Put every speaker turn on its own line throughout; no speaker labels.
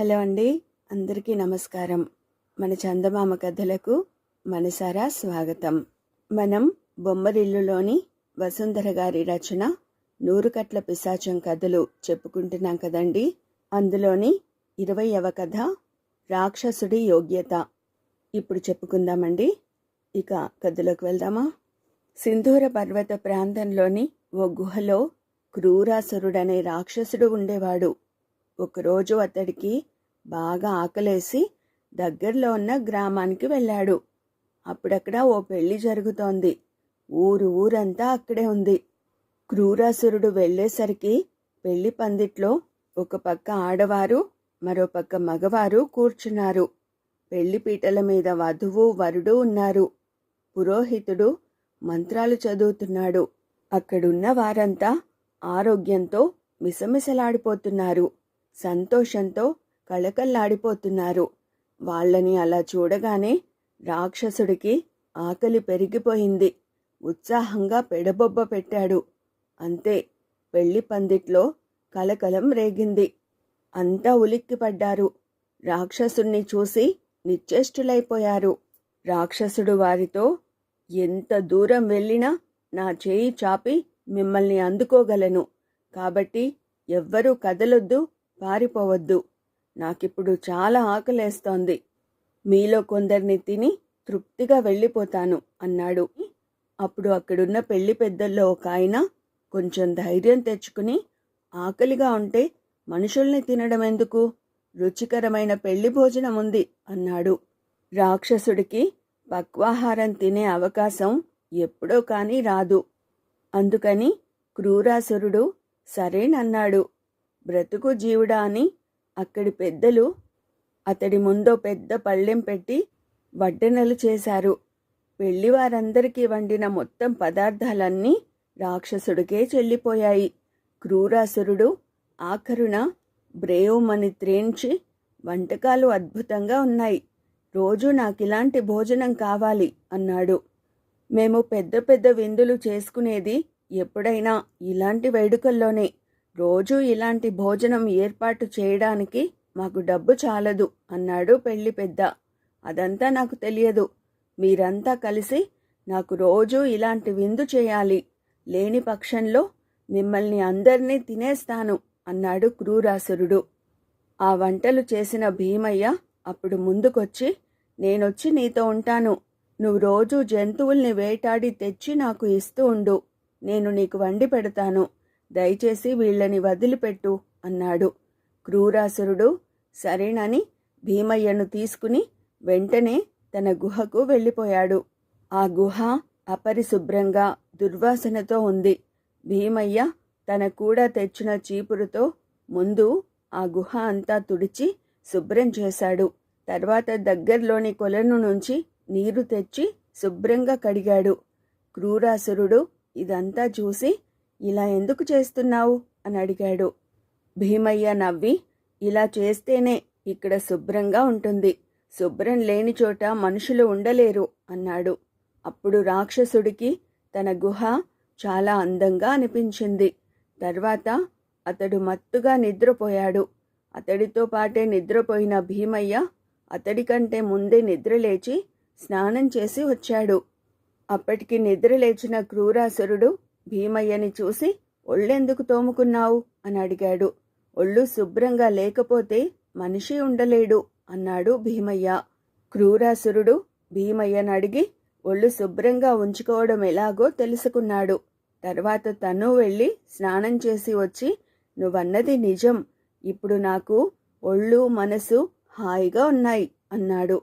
Hello అండి. అందరికీ నమస్కారం. మన చందమామ కథలకు మనసారా స్వాగతం. మనం బొమ్మరిల్లులోని వసుంధర గారి రచన నూరుకట్ల పిశాచం కథలు చెప్పుకుంటున్నాం కదండి. అందులోని ఇరవైవ కథ రాక్షసుడి యోగ్యత. ఇప్పుడు చెప్పుకుందామండి. ఇక కథలోకి వెళ్దామా? సింధూర పర్వత ప్రాంతంలోని ఓ గుహలో క్రూరాసురుడనే రాక్షసుడు ఉండేవాడు. ఒకరోజు అతడికి బాగా ఆకలేసి దగ్గరలో ఉన్న గ్రామానికి వెళ్ళాడు. అప్పుడక్కడ ఓ పెళ్ళి జరుగుతోంది. ఊరు ఊరంతా అక్కడే ఉంది. క్రూరాసురుడు వెళ్ళేసరికి పెళ్ళి పందిట్లో ఒక పక్క ఆడవారు మరో పక్క మగవారు కూర్చున్నారు. పెళ్ళి పీటల మీద వధువు వరుడు ఉన్నారు. పురోహితుడు మంత్రాలు చదువుతున్నాడు. అక్కడున్న వారంతా ఆరోగ్యంతో మిసమిసలాడిపోతున్నారు. సంతోషంతో కళకల్లాడిపోతున్నారు వాళ్ళని అలా చూడగానే రాక్షసుడికి ఆకలి పెరిగిపోయింది. ఉత్సాహంగా పెడబొబ్బ పెట్టాడు. అంతే పెళ్ళి పందిట్లో కలకలం రేగింది. అంతా ఉలిక్కిపడ్డారు. రాక్షసుణ్ణి చూసి నిశ్చేష్టులైపోయారు. రాక్షసుడు వారితో ఎంత దూరం వెళ్ళినా నా చేయి చాపి మిమ్మల్ని అందుకోగలను. కాబట్టి ఎవ్వరూ కదలొద్దు పారిపోవద్దు. నాకిప్పుడు చాలా ఆకలేస్తోంది. మీలో కొందరిని తిని తృప్తిగా వెళ్ళిపోతాను అన్నాడు. అప్పుడు అక్కడున్న పెళ్ళి పెద్దల్లో ఒక ఆయన కొంచెం ధైర్యం తెచ్చుకుని ఆకలిగా ఉంటే మనుషుల్ని తినడం ఎందుకు రుచికరమైన పెళ్ళి భోజనం ఉంది అన్నాడు. రాక్షసుడికి పక్వాహారం తినే అవకాశం ఎప్పుడో కానీ రాదు. అందుకని క్రూరాసురుడు సరేనన్నాడు. బ్రతుకు జీవుడా అని అక్కడి పెద్దలు అతడి ముందో పెద్ద పళ్ళెం పెట్టి వడ్డనలు చేశారు. పెళ్ళివారందరికీ వండిన మొత్తం పదార్థాలన్నీ రాక్షసుడికే చెల్లిపోయాయి. క్రూరాసురుడు ఆఖరున బ్రేయోమని త్రేంచి వంటకాలు అద్భుతంగా ఉన్నాయి. రోజు నాకిలాంటి భోజనం కావాలి అన్నాడు. మేము పెద్ద పెద్ద విందులు చేసుకునేది ఎప్పుడైనా ఇలాంటి వేడుకల్లోనే. రోజూ ఇలాంటి భోజనం ఏర్పాటు చేయడానికి మాకు డబ్బు చాలదు అన్నాడు పెళ్ళి పెద్ద. అదంతా నాకు తెలియదు. మీరంతా కలిసి నాకు రోజూ ఇలాంటి విందు చేయాలి. లేని పక్షంలో మిమ్మల్ని అందరినీ తినేస్తాను అన్నాడు క్రూరాసురుడు. ఆ వంటలు చేసిన భీమయ్య అప్పుడు ముందుకొచ్చి నేనొచ్చి నీతో ఉంటాను. నువ్వు రోజు జంతువుల్ని వేటాడి తెచ్చి నాకు ఇస్తూ ఉండు. నేను నీకు వండి పెడతాను. దయచేసి వీళ్ళని వదిలిపెట్టు అన్నాడు. క్రూరాసురుడు సరేనని భీమయ్యను తీసుకుని వెంటనే తన గుహకు వెళ్ళిపోయాడు. ఆ గుహ అపరిశుభ్రంగా దుర్వాసనతో ఉంది. భీమయ్య తన కూడా తెచ్చిన చీపురుతో ముందు ఆ గుహ అంతా తుడిచి శుభ్రం చేశాడు. తర్వాత దగ్గరలోని కొలను నుంచి నీరు తెచ్చి శుభ్రంగా కడిగాడు. క్రూరాసురుడు ఇదంతా చూసి ఇలా ఎందుకు చేస్తున్నావు? అని అడిగాడు. భీమయ్య నవ్వి ఇలా చేస్తేనే ఇక్కడ శుభ్రంగా ఉంటుంది. శుభ్రం లేని చోట మనుషులు ఉండలేరు అన్నాడు. అప్పుడు రాక్షసుడికి తన గుహ చాలా అందంగా అనిపించింది. తర్వాత అతడు మత్తుగా నిద్రపోయాడు. అతడితో పాటే నిద్రపోయిన భీమయ్య అతడి కంటే ముందే నిద్రలేచి స్నానం చేసి వచ్చాడు. అప్పటికి నిద్రలేచిన క్రూరాసురుడు భీమయ్యని చూసి ఒళ్ళెందుకు తోముకున్నావు? అని అడిగాడు. ఒళ్ళు శుభ్రంగా లేకపోతే మనిషి ఉండలేడు అన్నాడు భీమయ్య. క్రూరాసురుడు భీమయ్యను అడిగి ఒళ్ళు శుభ్రంగా ఉంచుకోవడం ఎలాగో తెలుసుకున్నాడు. తర్వాత తను వెళ్ళి స్నానం చేసి వచ్చి నువ్వన్నది నిజం. ఇప్పుడు నాకు ఒళ్ళు మనసు హాయిగా ఉన్నాయి అన్నాడు.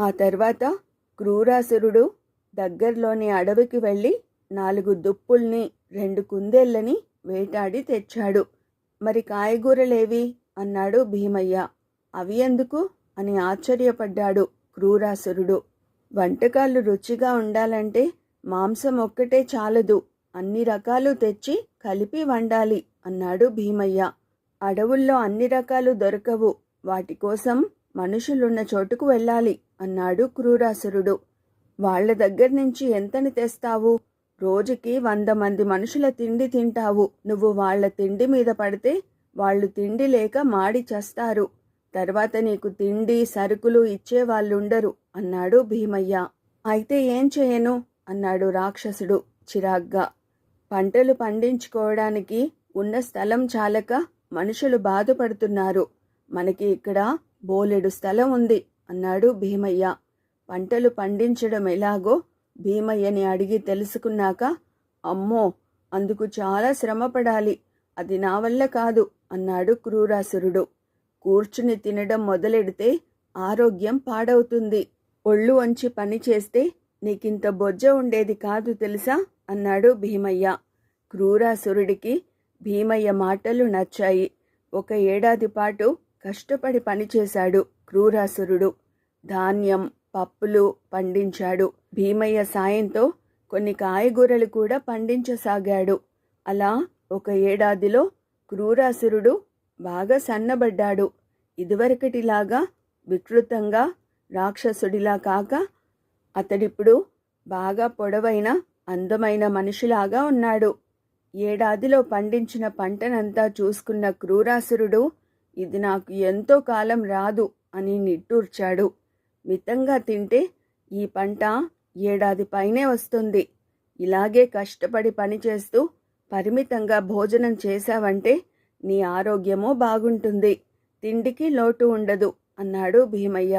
ఆ తర్వాత క్రూరాసురుడు దగ్గరలోని అడవికి వెళ్ళి నాలుగు దుప్పుల్ని రెండు కుందేళ్ళని వేటాడి తెచ్చాడు. మరి కాయగూరలేవి? అన్నాడు భీమయ్య. అవి ఎందుకు? అని ఆశ్చర్యపడ్డాడు క్రూరాసురుడు. వంటకాలు రుచిగా ఉండాలంటే మాంసం ఒక్కటే చాలదు. అన్ని రకాలు తెచ్చి కలిపి వండాలి అన్నాడు భీమయ్య. అడవుల్లో అన్ని రకాలు దొరకవు. వాటి కోసం మనుషులున్న చోటుకు వెళ్ళాలి అన్నాడు క్రూరాసురుడు. వాళ్ళ దగ్గర నుంచి ఎంతని తెస్తావు? రోజుకి వంద మంది మనుషుల తిండి తింటావు. నువ్వు వాళ్ళ తిండి మీద పడితే వాళ్ళు తిండి లేక మాడి చస్తారు. తర్వాత నీకు తిండి సరుకులు ఇచ్చేవాళ్ళుండరు అన్నాడు భీమయ్య. అయితే ఏం చేయను? అన్నాడు రాక్షసుడు చిరాగ్గా. పంటలు పండించుకోవడానికి ఉన్న స్థలం చాలక మనుషులు బాధపడుతున్నారు. మనకి ఇక్కడ బోలెడు స్థలం ఉంది అన్నాడు భీమయ్య. పంటలు పండించడం ఎలాగో భీమయ్యని అడిగి తెలుసుకున్నాక అమ్మో అందుకు చాలా శ్రమపడాలి. అది నా వల్ల కాదు అన్నాడు క్రూరాసురుడు. కూర్చుని తినడం మొదలెడితే ఆరోగ్యం పాడవుతుంది. ఒళ్ళు వంచి పని చేస్తే నీకింత బొజ్జ ఉండేది కాదు తెలుసా? అన్నాడు భీమయ్య. క్రూరాసురుడికి భీమయ్య మాటలు నచ్చాయి. ఒక ఏడాది పాటు కష్టపడి పనిచేశాడు క్రూరాసురుడు. ధాన్యం పప్పులు పండించాడు. భీమయ్య సాయంతో కొన్ని కాయగూరలు కూడా పండించసాగాడు. అలా ఒక ఏడాదిలో క్రూరాసురుడు బాగా సన్నబడ్డాడు. ఇదివరకటిలాగా వికృతంగా రాక్షసుడిలా కాక అతడిప్పుడు బాగా పొడవైన అందమైన మనిషిలాగా ఉన్నాడు. ఏడాదిలో పండించిన పంటనంతా చూసుకున్న క్రూరాసురుడు ఇది నాకు ఎంతో కాలం రాదు అని నిట్టూర్చాడు. మితంగా తింటే ఈ పంట ఏడాది పైనే వస్తుంది. ఇలాగే కష్టపడి పనిచేస్తూ పరిమితంగా భోజనం చేశావంటే నీ ఆరోగ్యమూ బాగుంటుంది. తిండికి లోటు ఉండదు అన్నాడు భీమయ్య.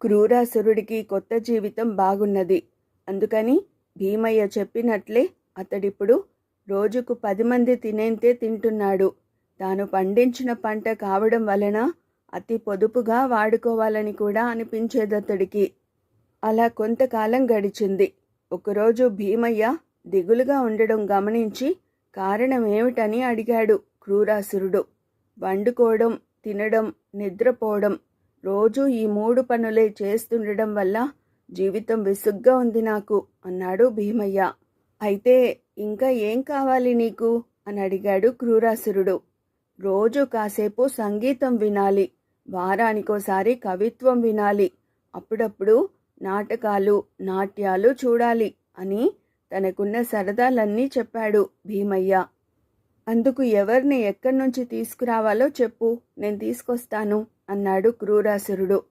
క్రూరాసురుడికి కొత్త జీవితం బాగున్నది. అందుకని భీమయ్య చెప్పినట్లే అతడిప్పుడు రోజుకు పది మంది తినేంతే తింటున్నాడు. తాను పండించిన పంట కావడం వలన అతి పొదుపుగా వాడుకోవాలని కూడా అనిపించేదతడికి. అలా కొంతకాలం గడిచింది. ఒకరోజు భీమయ్య దిగులుగా ఉండడం గమనించి కారణమేమిటని అడిగాడు క్రూరాసురుడు. వండుకోవడం తినడం నిద్రపోవడం రోజూ ఈ మూడు పనులే చేస్తుండడం వల్ల జీవితం విసుగ్గా ఉంది నాకు అన్నాడు భీమయ్య. అయితే ఇంకా ఏం కావాలి నీకు? అని అడిగాడు క్రూరాసురుడు. రోజు కాసేపు సంగీతం వినాలి. వారానికోసారి కవిత్వం వినాలి. అప్పుడప్పుడు నాటకాలు నాట్యాలు చూడాలి అని తనకున్న సరదాలన్నీ చెప్పాడు భీమయ్య. అందుకు ఎవరిని ఎక్కడి నుంచి తీసుకురావాలో చెప్పు నేను తీసుకొస్తాను అన్నాడు క్రూరాసురుడు.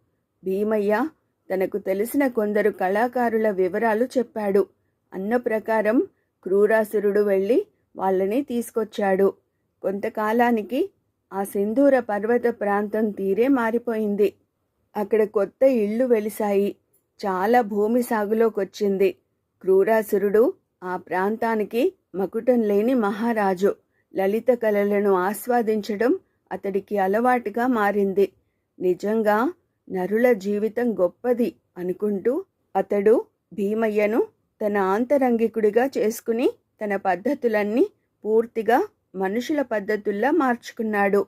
భీమయ్య తనకు తెలిసిన కొందరు కళాకారుల వివరాలు చెప్పాడు. అన్న ప్రకారం క్రూరాసురుడు వెళ్ళి వాళ్ళని తీసుకొచ్చాడు. కొంతకాలానికి ఆ సింధూర పర్వత ప్రాంతం తీరే మారిపోయింది. అక్కడ కొత్త ఇళ్ళు వెలిశాయి. చాలా భూమి సాగులోకొచ్చింది. క్రూరాసురుడు ఆ ప్రాంతానికి మకుటం లేని మహారాజు. లలిత కళలను ఆస్వాదించడం అతడికి అలవాటుగా మారింది. నిజంగా నరుల జీవితం గొప్పది అనుకుంటూ అతడు భీమయ్యను తన ఆంతరంగికుడిగా చేసుకుని తన పద్ధతులన్నీ పూర్తిగా మనుషుల పద్ధతుల్లా మార్చుకున్నాడు.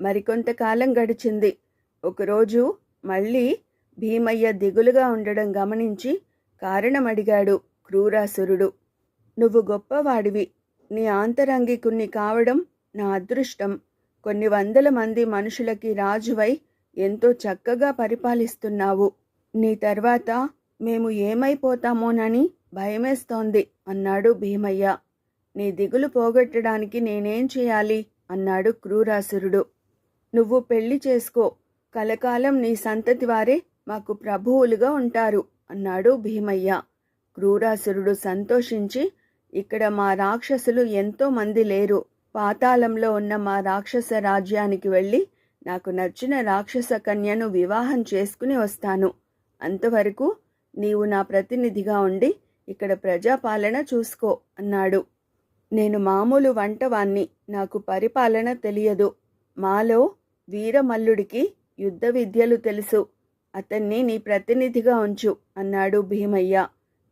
మరికొంతకాలం గడిచింది. ఒకరోజు మళ్ళీ భీమయ్య దిగులుగా ఉండడం గమనించి కారణం అడిగాడు క్రూరాసురుడు. నువ్వు గొప్పవాడివి. నీ ఆంతరంగికుణ్ణి కావడం నా అదృష్టం. కొన్ని వందల మంది మనుషులకి రాజువై ఎంతో చక్కగా పరిపాలిస్తున్నావు. నీ తర్వాత మేము ఏమైపోతామోనని భయమేస్తోంది అన్నాడు భీమయ్య. నీ దిగులు పోగొట్టడానికి నేనేం చేయాలి? అన్నాడు క్రూరాసురుడు. నువ్వు పెళ్ళి చేసుకో. కలకాలం నీ సంతతి వారే మాకు ప్రభువులుగా ఉంటారు అన్నాడు భీమయ్య. క్రూరాసురుడు సంతోషించి ఇక్కడ మా రాక్షసులు ఎంతో మంది లేరు. పాతాళంలో ఉన్న మా రాక్షస రాజ్యానికి వెళ్ళి నాకు నచ్చిన రాక్షస కన్యను వివాహం చేసుకుని వస్తాను. అంతవరకు నీవు నా ప్రతినిధిగా ఉండి ఇక్కడ ప్రజాపాలన చూసుకో అన్నాడు. నేను మామూలు వంటవాణ్ణి నాకు పరిపాలన తెలియదు. మాలో వీరమల్లుడికి యుద్ధ విద్యలు తెలుసు. అతన్ని నీ ప్రతినిధిగా ఉంచు అన్నాడు భీమయ్య.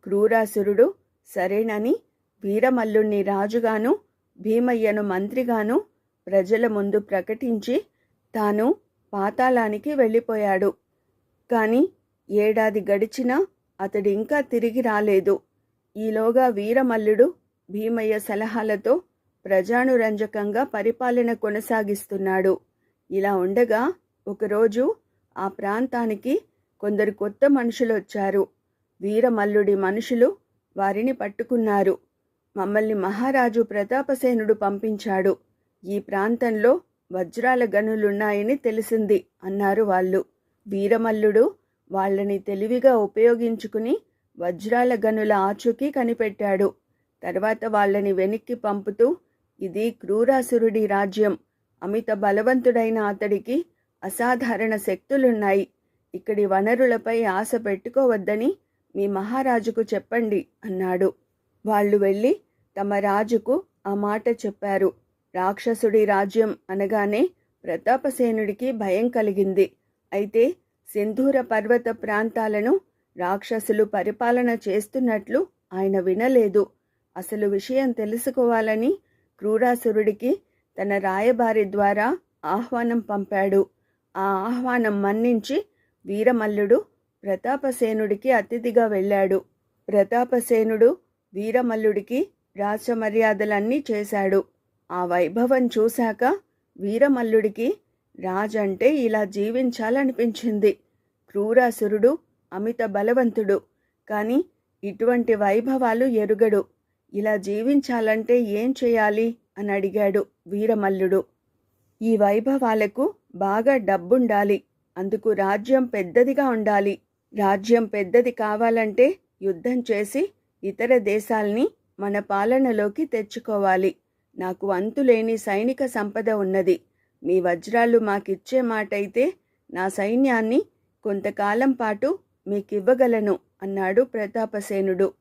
క్రూరాసురుడు సరేనని వీరమల్లుణ్ణి రాజుగాను భీమయ్యను మంత్రిగాను ప్రజల ముందు ప్రకటించి తాను పాతాళానికి వెళ్ళిపోయాడు. కానీ ఏడాది గడిచినా అతడు ఇంకా తిరిగి రాలేదు. ఈలోగా వీరమల్లుడు భీమయ్య సలహాలతో ప్రజానురంజకంగా పరిపాలన కొనసాగిస్తున్నాడు. ఇలా ఉండగా ఒకరోజు ఆ ప్రాంతానికి కొందరు కొత్త మనుషులు వచ్చారు వీరమల్లుడి మనుషులు వారిని పట్టుకున్నారు. మమ్మల్ని మహారాజు ప్రతాపసేనుడు పంపించాడు. ఈ ప్రాంతంలో వజ్రాల గనులున్నాయని తెలిసింది అన్నారు వాళ్ళు. వీరమల్లుడు వాళ్ళని తెలివిగా ఉపయోగించుకుని వజ్రాల గనుల ఆచూకీ కనిపెట్టాడు. తర్వాత వాళ్ళని వెనక్కి పంపుతూ ఇది క్రూరాసురుడి రాజ్యం. అమిత బలవంతుడైన అతడికి అసాధారణ శక్తులున్నాయి. ఇక్కడి వనరులపై ఆశ పెట్టుకోవద్దని మీ మహారాజుకు చెప్పండి అన్నాడు. వాళ్ళు వెళ్ళి తమ రాజుకు ఆ మాట చెప్పారు. రాక్షసుడి రాజ్యం అనగానే ప్రతాపసేనుడికి భయం కలిగింది. అయితే సింధూర పర్వత ప్రాంతాలను రాక్షసులు పరిపాలన చేస్తున్నట్లు ఆయన వినలేదు. అసలు విషయం తెలుసుకోవాలని క్రూరాసురుడికి తన రాయబారి ద్వారా ఆహ్వానం పంపాడు. ఆ ఆహ్వానం మన్నించి వీరమల్లుడు ప్రతాపసేనుడికి అతిథిగా వెళ్ళాడు. ప్రతాపసేనుడు వీరమల్లుడికి రాజమర్యాదలన్నీ చేశాడు. ఆ వైభవం చూశాక వీరమల్లుడికి రాజంటే ఇలా జీవించాలనిపించింది. క్రూరాసురుడు అమిత బలవంతుడు కానీ ఇటువంటి వైభవాలు ఎరుగడు. ఇలా జీవించాలంటే ఏం చేయాలి? అని అడిగాడు వీరమల్లుడు. ఈ వైభవాలకు బాగా డబ్బుండాలి. అందుకు రాజ్యం పెద్దదిగా ఉండాలి. రాజ్యం పెద్దది కావాలంటే యుద్ధం చేసి ఇతర దేశాల్ని మన పాలనలోకి తెచ్చుకోవాలి. నాకు అంతులేని సైనిక సంపద ఉన్నది. మీ వజ్రాలు మాకిచ్చే మాటైతే నా సైన్యాన్ని కొంతకాలం పాటు మీకివ్వగలను అన్నాడు ప్రతాపసేనుడు.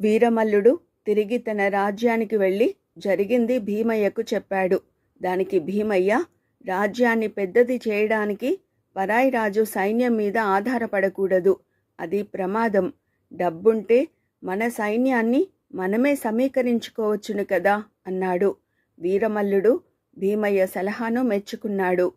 వీరమల్లుడు తిరిగి తన రాజ్యానికి వెళ్ళి జరిగింది భీమయ్యకు చెప్పాడు. దానికి భీమయ్య రాజ్యాన్ని పెద్దది చేయడానికి పరాయి రాజు సైన్యం మీద ఆధారపడకూడదు. అది ప్రమాదం. డబ్బుంటే మన సైన్యాన్ని మనమే సమీకరించుకోవచ్చును కదా అన్నాడు. వీరమల్లుడు భీమయ్య సలహాను మెచ్చుకున్నాడు.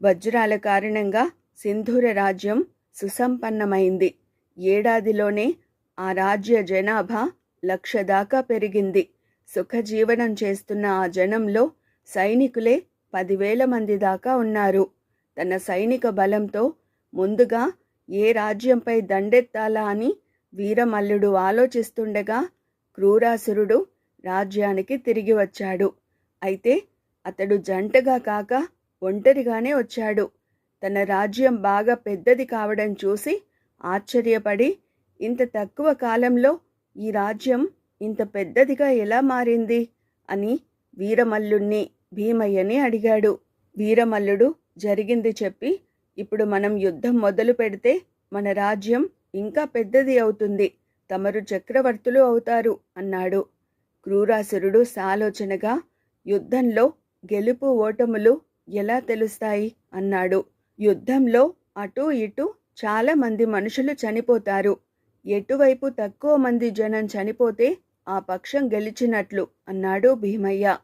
వజ్రాల కారణంగా సింధూర రాజ్యం సుసంపన్నమైంది. ఏడాదిలోనే ఆ రాజ్య జనాభా లక్ష దాకా పెరిగింది. సుఖజీవనం చేస్తున్న ఆ జనంలో సైనికులే పదివేల మంది దాకా ఉన్నారు. తన సైనిక బలంతో ముందుగా ఏ రాజ్యంపై దండెత్తాలా అని వీరమల్లుడు ఆలోచిస్తుండగా క్రూరాసురుడు రాజ్యానికి తిరిగి వచ్చాడు. అయితే అతడు జంటగా కాక ఒంటరిగానే వచ్చాడు. తన రాజ్యం బాగా పెద్దది కావడం చూసి ఆశ్చర్యపడి ఇంత తక్కువ కాలంలో ఈ రాజ్యం ఇంత పెద్దదిగా ఎలా మారింది? అని వీరమల్లుణ్ణి భీమయ్యని అడిగాడు. వీరమల్లుడు జరిగింది చెప్పి ఇప్పుడు మనం యుద్ధం మొదలు పెడితే మన రాజ్యం ఇంకా పెద్దది అవుతుంది. తమరు చక్రవర్తులు అవుతారు అన్నాడు. క్రూరాసురుడు సాలోచనగా యుద్ధంలో గెలుపు ఓటములు ఎలా తెలుస్తాయి? అన్నాడు. యుద్ధంలో అటూ ఇటూ చాలామంది మనుషులు చనిపోతారు. ఎటువైపు తక్కువ మంది జనం చనిపోతే ఆ పక్షం గెలిచినట్లు అన్నాడు భీమయ్య.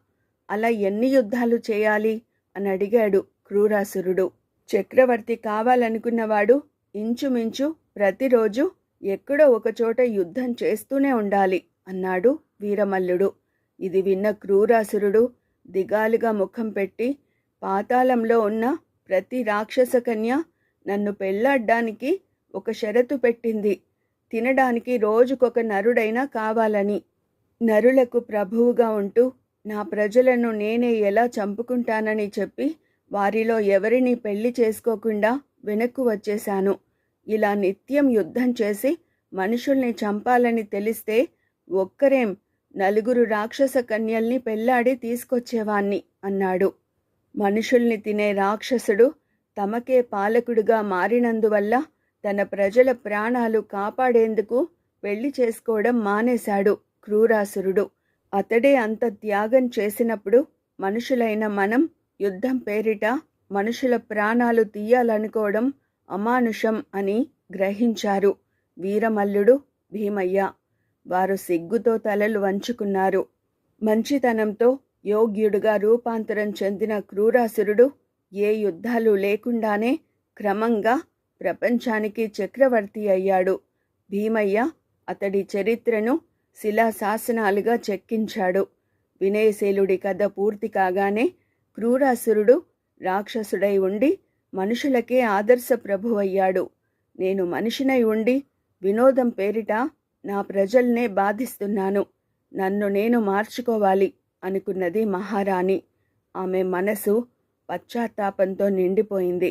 అలా ఎన్ని యుద్ధాలు చేయాలి అని అడిగాడు క్రూరాసురుడు. చక్రవర్తి కావాలనుకున్నవాడు ఇంచుమించు ప్రతిరోజు ఎక్కడో ఒకచోట యుద్ధం చేస్తూనే ఉండాలి అన్నాడు వీరమల్లుడు. ఇది విన్న క్రూరాసురుడు దిగాలుగా ముఖం పెట్టి పాతాళంలో ఉన్న ప్రతి రాక్షస కన్య నన్ను పెళ్ళాడ్డానికి ఒక షరతు పెట్టింది. తినడానికి రోజుకొక నరుడైనా కావాలని నరులకు ప్రభువుగా ఉంటూ నా ప్రజలను నేనే ఎలా చంపుకుంటానని చెప్పి వారిలో ఎవరిని పెళ్ళి చేసుకోకుండా వెనక్కు వచ్చేశాను. ఇలా నిత్యం యుద్ధం చేసి మనుషుల్ని చంపాలని తెలిస్తే ఒక్కరేం నలుగురు రాక్షస కన్యల్ని పెళ్ళాడి తీసుకొచ్చేవాణ్ణి అన్నాడు. మనుషుల్ని తినే రాక్షసుడు తమకే పాలకుడుగా మారినందువల్ల తన ప్రజల ప్రాణాలు కాపాడేందుకు పెళ్ళి చేసుకోవడం మానేశాడు క్రూరాసురుడు. అతడే అంత త్యాగం చేసినప్పుడు మనుషులైన మనం యుద్ధం పేరిట మనుషుల ప్రాణాలు తీయాలనుకోవడం అమానుషం అని గ్రహించారు వీరమల్లుడు భీమయ్య. వారు సిగ్గుతో తలలు వంచుకున్నారు. మంచితనంతో యోగ్యుడుగా రూపాంతరం చెందిన క్రూరాసురుడు ఏ యుద్ధాలు లేకుండానే క్రమంగా ప్రపంచానికి చక్రవర్తి అయ్యాడు. భీమయ్య అతడి చరిత్రను శిలాశాసనాలుగా చెక్కించాడు. వినయశీలుడి కథ పూర్తి కాగానే క్రూరాసురుడు రాక్షసుడై ఉండి మనుషులకే ఆదర్శ ప్రభువయ్యాడు నేను మనిషినై ఉండి వినోదం పేరిట నా ప్రజల్నే బాధిస్తున్నాను. నన్ను నేను మార్చుకోవాలి అనుకున్నది మహారాణి. ఆమె మనసు పశ్చాత్తాపంతో నిండిపోయింది.